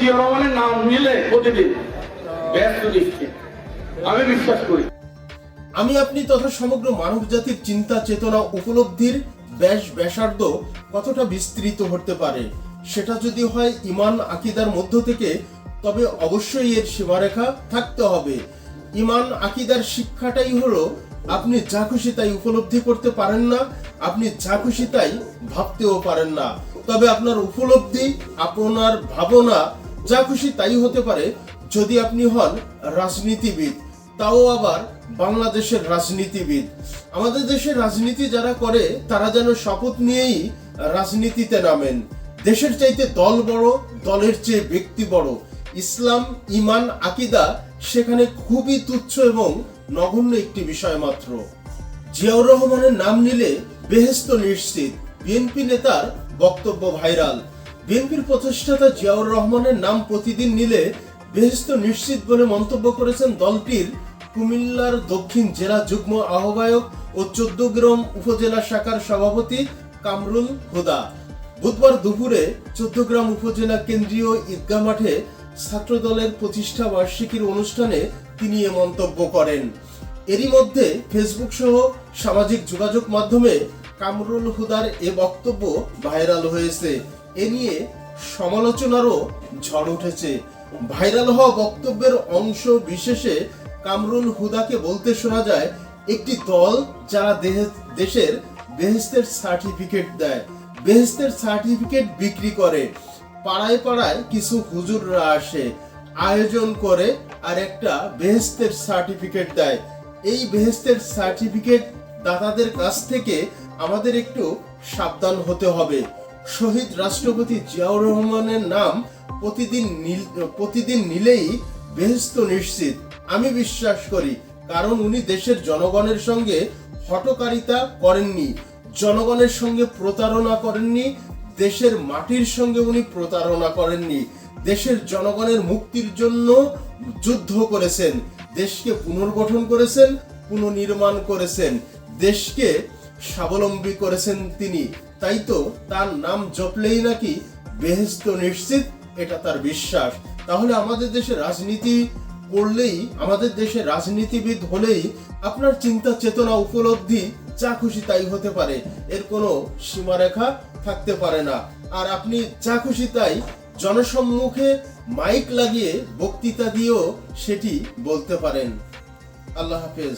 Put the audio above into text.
জিয়া রহমানের নাম নিলে প্রতিদিন ব্যস্ত নিশ্চিত আমি বিশ্বাস করি। আমি আপনি তথা সমগ্র মানব জাতির চিন্তা, চেতনা, উপলব্ধির ব্যাস, ব্যাসার্ধ কতটা বিস্তৃত হতে পারে, সেটা যদি হয় ইমান আকিদার মধ্য থেকে, তবে অবশ্যই এর সীমারেখা থাকতে হবে। ইমান আকিদার শিক্ষাটাই হলো, আপনি যা খুশি তাই উপলব্ধি করতে পারেন না, আপনি যা খুশি তাই ভাবতেও পারেন না। তবে আপনার উপলব্ধি, আপনার ভাবনা যা খুশি তাই হতে পারে। যদি আপনি হন রাজনীতিবিদ, তাও আবার বাংলাদেশের রাজনীতিবিদ। আমাদের দেশের রাজনীতি যারা করে, তারা যেন শপথ নিয়েই রাজনীতিতে নামেন। দেশের চাইতে দল বড়, দলের চেয়ে ব্যক্তি বড়। ইসলাম, ইমান, আকিদা সেখানে খুবই তুচ্ছ এবং নগণ্য একটি বিষয় মাত্র। জিয়াউর রহমানের নাম নিলে বেহেস্ত নিশ্চিত। বিএনপি নেতার বক্তব্য ভাইরাল। বিএনপির প্রতিষ্ঠাতা জিয়াউর রহমানের নাম প্রতিদিন নিলে বেহেস্ত নিশ্চিত বলে মন্তব্য করেছেন দলটির কুমিল্লার দক্ষিণ জেলা যুগ্ম আহ্বায়ক ও চোদ্দগ্রাম উপজেলা শাখার সভাপতি কামরুল হুদা। বুধবার দুপুরে চোদ্দগ্রাম উপজেলা কেন্দ্রীয় ঈদগাহ মাঠে ছাত্রদলের প্রতিষ্ঠা বার্ষিকীর অনুষ্ঠানে তিনি এ মন্তব্য করেন। এরই মধ্যে ফেসবুক সহ সামাজিক যোগাযোগ মাধ্যমে কামরুল হুদার এ বক্তব্য ভাইরাল হয়েছে। এ নিয়ে সমালোচনারও ঝড় উঠেছে। ভাইরাল হওয়া বক্তব্যের অংশ বিশেষে কামরুল হুদাকে বলতে শোনা যায়, একটি দল যারা দেশের বেহেস্তের সার্টিফিকেট দেয়, বেহেস্তের সার্টিফিকেট বিক্রি করে। পাড়ায় পাড়ায় কিছু হুজুররা আসে, আয়োজন করে আর একটা বেহেস্তের সার্টিফিকেট দেয়। এই বেহেস্তের সার্টিফিকেট দাতাদের কাছ থেকে আমাদের একটু সাবধান হতে হবে। শহীদ রাষ্ট্রপতি জিয়াউর রহমানের নাম প্রতিদিন প্রতিদিন নিলেই বেহেস্ত নিশ্চিত। আমি বিশ্বাস করি, কারণ উনি দেশের জনগণের সঙ্গে হটকারিতা করেননি, জনগণের সঙ্গে প্রতারণা করেননি, দেশের মাটির সঙ্গে উনি প্রতারণা করেননি, দেশের জনগণের মুক্তির জন্য যুদ্ধ করেছেন, দেশকে পুনর্গঠন করেছেন, পুনর্নির্মাণ করেছেন, দেশকে স্বাবলম্বী করেছেন তিনি। তাই তো তার নাম জপলেই নাকি বেহেস্ত নিশ্চিত? এটা তার বিশ্বাস। তাহলে আমাদের দেশে রাজনীতি করলেই, আমাদের দেশে রাজনীতিবিদ হলেই আপনার চিন্তা চেতনা উপলব্ধি, যা খুশি তাই হতে পারে। এর কোনো সীমারেখা থাকতে পারে না। আর আপনি যা খুশি তাই জনসম্মুখে মাইক লাগিয়ে বক্তৃতা দিয়েও সেটি বলতে পারেন। আল্লাহ হাফেজ।